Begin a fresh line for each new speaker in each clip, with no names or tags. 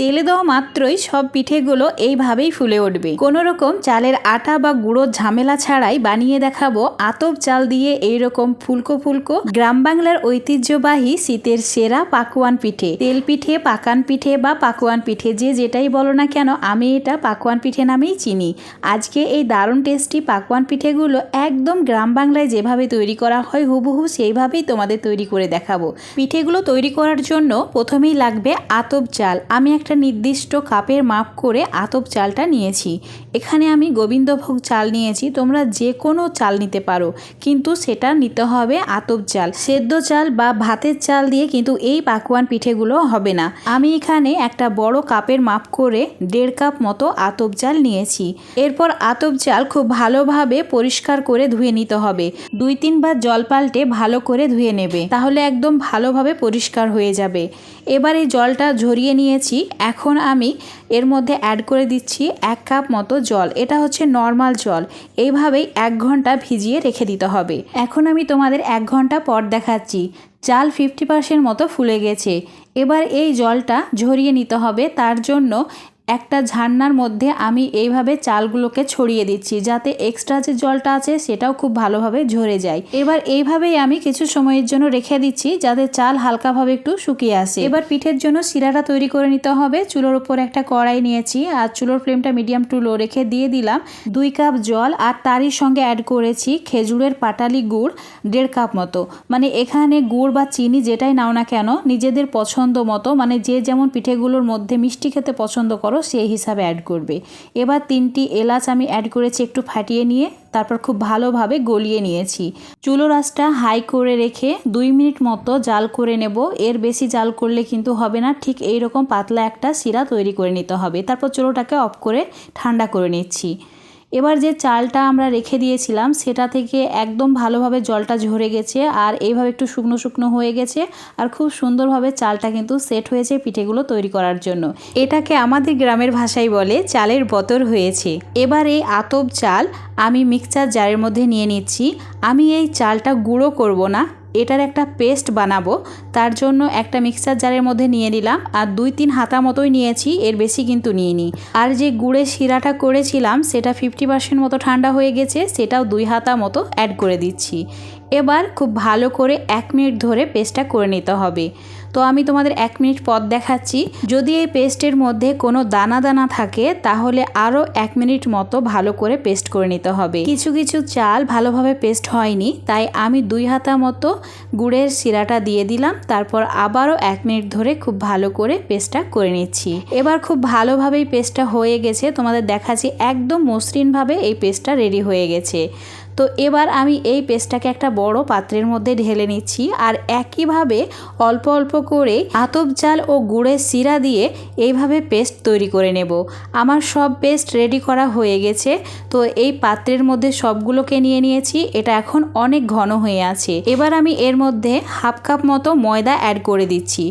তেলে দেওয়া মাত্রই সব পিঠেগুলো এইভাবেই ফুলে উঠবে। কোনো রকম চালের আটা বা গুঁড়োর ঝামেলা ছাড়াই বানিয়ে দেখাবো। আতপ চাল দিয়ে এইরকম ফুলকো ফুলকো গ্রাম বাংলার ঐতিহ্যবাহী শীতের সেরা পাকুয়ান পিঠে। তেল পিঠে, পাকান পিঠে বা পাকুয়ান পিঠে যে যেটাই বলো না কেন, আমি এটা পাকুয়ান পিঠে নামেই চিনি। আজকে এই দারুণ টেস্টি পাকুয়ান পিঠেগুলো একদম গ্রাম বাংলায় যেভাবে তৈরি করা হয়, হুবহু সেইভাবেই তোমাদের তৈরি করে দেখাবো। পিঠেগুলো তৈরি করার জন্য প্রথমেই লাগবে আতপ চাল। আমি একটা নির্দিষ্ট কাপের মাপ করে আতপ চালটা নিয়েছি। এখানে আমি গোবিন্দভোগ চাল নিয়েছি, তোমরা যে কোনো চাল নিতে পারো, কিন্তু সেটা নিতে হবে আতপ চাল। সেদ্ধ চাল বা ভাতের চাল দিয়ে কিন্তু এই পাকুয়ান পিঠেগুলো হবে না। আমি এখানে একটা বড় কাপের মাপ করে দেড় কাপ মতো আতপ চাল নিয়েছি। এরপর আতপ চাল খুব ভালোভাবে পরিষ্কার করে ধুয়ে নিতে হবে। দুই তিনবার জল পাল্টে ভালো করে ধুয়ে নেবে, তাহলে একদম ভালোভাবে পরিষ্কার হয়ে যাবে। এবার এই জলটা ঝরিয়ে নিয়েছি এখন আমি এর মধ্যে অ্যাড করে দিচ্ছি এক কাপ মতো জল। এটা হচ্ছে নর্মাল জল। এইভাবেই এক ঘণ্টা ভিজিয়ে রেখে দিতে হবে। এখন আমি তোমাদের এক ঘণ্টা পর দেখাচ্ছি। চাল ফিফটি পার্সেন্ট মতো ফুলে গেছে। এবার এই জলটা ঝরিয়ে নিতে হবে। তার জন্য একটা ঝান্নার মধ্যে আমি এইভাবে চালগুলোকে ছড়িয়ে দিচ্ছি যাতে এক্সট্রা যে জলটা আছে সেটাও খুব ভালোভাবে ঝরে যায়। এবার এইভাবেই আমি কিছু সময়ের জন্য রেখে দিচ্ছি যাতে চাল হালকাভাবে একটু শুকিয়ে আসে। এবার পিঠের জন্য শিরাটা তৈরি করে নিতে হবে। চুলোর উপর একটা কড়াই নিয়েছি আর চুলোর ফ্লেমটা মিডিয়াম টু লো রেখে দিয়ে দিলাম দুই কাপ জল আর তারই সঙ্গে অ্যাড করেছি খেজুরের পাটালি গুড় দেড় কাপ মতো। মানে এখানে গুড় বা চিনি যেটাই নাও না কেন, নিজেদের পছন্দ মতো। মানে যে যেমন পিঠেগুলোর মধ্যে মিষ্টি খেতে পছন্দ করো সেই হিসাবে অ্যাড করবে। এবার তিনটি এলাচ আমি অ্যাড করেছি একটু ফাটিয়ে নিয়ে, তারপর খুব ভালোভাবে গলিয়ে নিয়েছি। চুলো রাসটা হাই করে রেখে দুই মিনিট মতো জাল করে নেব। এর বেশি জাল করলে কিন্তু হবে না, ঠিক এই রকম পাতলা একটা শিরা তৈরি করে নিতে হবে। তারপর চুলোটাকে অফ করে ঠান্ডা করে নিচ্ছি। এবার যে চালটা আমরা রেখে দিয়েছিলাম, সেটা থেকে একদম ভালোভাবে জলটা ঝরে গেছে আর এইভাবে একটু শুকনো শুকনো হয়ে গেছে আর খুব সুন্দরভাবে চালটা কিন্তু সেট হয়েছে পিঠেগুলো তৈরি করার জন্য। এটাকে আমাদের গ্রামের ভাষায় বলে চালের বতর হয়েছে। এবার এই আতপ চাল আমি মিক্সচার জারের মধ্যে নিয়ে নিচ্ছি। আমি এই চালটা গুঁড়ো করব না। এটার একটা পেস্ট বানাবো। তার জন্য একটা মিক্সার জারের মধ্যে নিয়ে নিলাম আর দুই তিন হাতা মতোই নিয়েছি, এর বেশি কিন্তু নিইনি। আর যে গুড়ের শিরাটা করেছিলাম, সেটা ফিফটি পার্সেন্ট মতো ঠান্ডা হয়ে গেছে, সেটাও দুই হাতা মতো অ্যাড করে দিচ্ছি। এবার খুব ভালো করে এক মিনিট ধরে পেস্টটা করে নিতে হবে। তো আমি তোমাদের এক মিনিট পর দেখাচ্ছি। যদি এই পেস্টের মধ্যে কোনো দানা দানা থাকে, তাহলে আরও এক মিনিট মতো ভালো করে পেস্ট করে নিতে হবে। কিছু কিছু চাল ভালোভাবে পেস্ট হয়নি, তাই আমি দুই হাতা মতো গুড়ের শিরাটা দিয়ে দিলাম। তারপর আবারও এক মিনিট ধরে খুব ভালো করে পেস্টটা করে নিচ্ছি। এবার খুব ভালোভাবেই পেস্টটা হয়ে গেছে। তোমাদের দেখাচ্ছি, একদম মসৃণভাবে এই পেস্টটা রেডি হয়ে গেছে। তো এবার আমি এই পেস্টটাকে একটা বড় পাত্রের মধ্যে ঢেলে নিচ্ছি আর একইভাবে অল্প অল্প করে আতপ চাল ও গুড়ের শিরা দিয়ে এইভাবে পেস্ট তৈরি করে নেব। আমার সব পেস্ট রেডি করা হয়ে গেছে। তো এই পাত্রের মধ্যে সবগুলোকে নিয়ে নিয়েছি। এটা এখন অনেক ঘন হয়ে আছে। এবার আমি এর মধ্যে হাফ কাপ মতো ময়দা অ্যাড করে দিচ্ছি।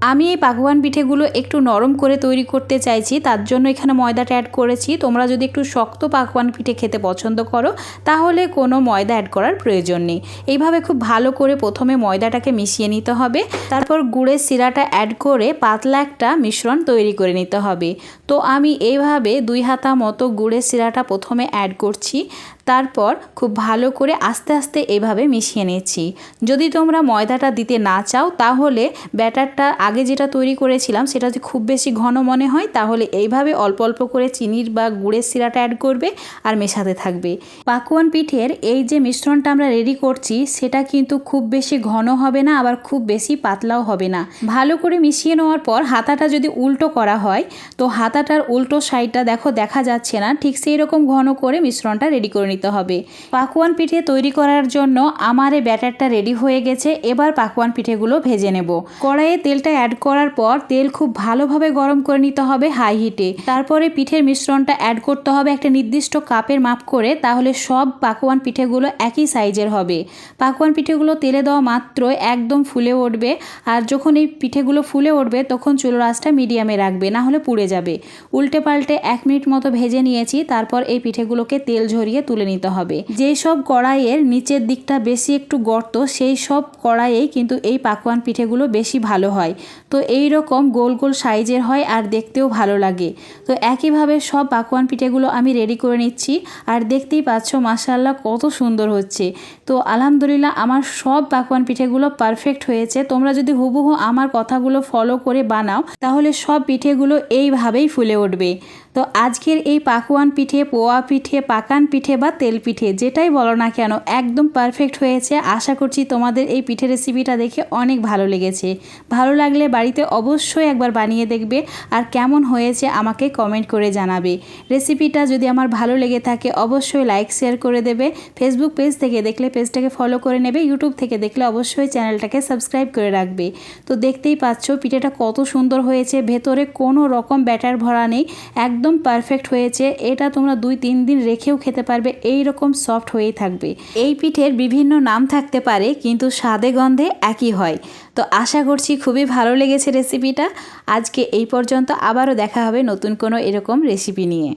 আমি এই পাকোয়ান পিঠেগুলো একটু নরম করে তৈরি করতে চাইছি, তার জন্য এখানে ময়দাটা অ্যাড করেছি। তোমরা যদি একটু শক্ত পাকোয়ান পিঠে খেতে পছন্দ করো, তাহলে কোনো ময়দা অ্যাড করার প্রয়োজন নেই। এইভাবে খুব ভালো করে প্রথমে ময়দাটাকে মিশিয়ে নিতে হবে, তারপর গুড়ের শিরাটা অ্যাড করে পাতলা একটা মিশ্রণ তৈরি করে নিতে হবে। তো আমি এইভাবে দুই হাতা মতো গুড়ের শিরাটা প্রথমে অ্যাড করছি। তারপর খুব ভালো করে আস্তে আস্তে এভাবে মিশিয়ে নিচ্ছি। যদি তোমরা ময়দাটা দিতে না চাও, তাহলে ব্যাটারটা আগে যেটা তৈরি করেছিলাম, সেটা যদি খুব বেশি ঘন মনে হয়, তাহলে এইভাবে অল্প অল্প করে চিনির বা গুড়ের শিরাটা অ্যাড করবে আর মেশাতে থাকবে। পাকুয়ান পিঠের এই যে মিশ্রণটা আমরা রেডি করছি, সেটা কিন্তু খুব বেশি ঘন হবে না, আবার খুব বেশি পাতলাও হবে না। ভালো করে মিশিয়ে নেওয়ার পর হাতাটা যদি উল্টো করা হয়, তো হাতাটার উল্টো সাইডটা দেখো, দেখা যাচ্ছে না, ঠিক সেই রকম ঘন করে মিশ্রণটা রেডি করে নিতে হবে। পাকুয়ান পিঠে তৈরি করার জন্য আমার এই ব্যাটারটা রেডি হয়ে গেছে, এবার পাকুয়ান পিঠেগুলো ভেজে নেব। কড়াইয়ে তেলটা অ্যাড করার পর তেল খুব ভালোভাবে গরম করে নিতে হবে হাই হিটে তারপরে পিঠের মিশ্রণটা অ্যাড করতে হবে একটা নির্দিষ্ট কাপের মাপ করে, তাহলে সব পাকুয়ান পিঠেগুলো একই সাইজের হবে। পাকুয়ান পিঠেগুলো তেলে দেওয়া মাত্র একদম ফুলে উঠবে, আর যখন এই পিঠেগুলো ফুলে উঠবে তখন চুলো আঁচটা মিডিয়ামে রাখবে না হলে পুড়ে যাবে। উল্টে পাল্টে এক মিনিট মতো ভেজে নিয়েছি, তারপর এই পিঠেগুলোকে তেল ঝরিয়ে তুলে নিতে হবে। যেই সব কড়াইয়ের নিচের দিকটা বেশি একটু গর্ত, সেই সব কড়াইয়েই কিন্তু এই পাকোয়ান পিঠেগুলো বেশি ভালো হয়। তো এই রকম গোল গোল সাইজের হয় আর দেখতেও ভালো লাগে। তো একইভাবে সব পাকোয়ান পিঠেগুলো আমি রেডি করে নিচ্ছি আর দেখতেই পাচ্ছ মাসাল্লাহ কত সুন্দর হচ্ছে। তো আলহামদুলিল্লাহ আমার সব পাকোয়ান পিঠেগুলো পারফেক্ট হয়েছে। তোমরা যদি হুবহু আমার কথাগুলো ফলো করে বানাও, তাহলে সব পিঠেগুলো এইভাবেই ফুলে উঠবে। তো আজকের এই পাকুয়ান পিঠে, পোয়া পিঠে, পাকান পিঠে বা তেল পিঠে, যেটাই বলো না কেন, একদম পারফেক্ট হয়েছে। আশা করছি তোমাদের এই পিঠে রেসিপিটা দেখে অনেক ভালো লেগেছে। ভালো লাগলে বাড়িতে অবশ্যই একবার বানিয়ে দেখবে আর কেমন হয়েছে আমাকে কমেন্ট করে জানাবে। রেসিপিটা যদি আমার ভালো লেগে থাকে, অবশ্যই লাইক শেয়ার করে দেবে। ফেসবুক পেজ থেকে দেখলে পেজটাকে ফলো করে নেবে। ইউটিউব থেকে দেখলে অবশ্যই চ্যানেলটাকে সাবস্ক্রাইব করে রাখবে। তো দেখতেই পাচ্ছ, পিঠেটা কত সুন্দর হয়েছে। ভেতরে কোনো রকম ব্যাটার ভরা নেই। একদম পারফেক্ট হয়েছে। এটা তোমরা দুই তিন দিন রেখেও খেতে পারবে এই রকম সফট হয়েই থাকবে। এই পিঠের বিভিন্ন নাম থাকতে পারে, কিন্তু স্বাদে গন্ধে একই হয়। তো আশা করছি খুবই ভালো লেগেছে রেসিপিটা আজকে এই পর্যন্ত আবারও দেখা হবে নতুন কোনো এরকম রেসিপি নিয়ে।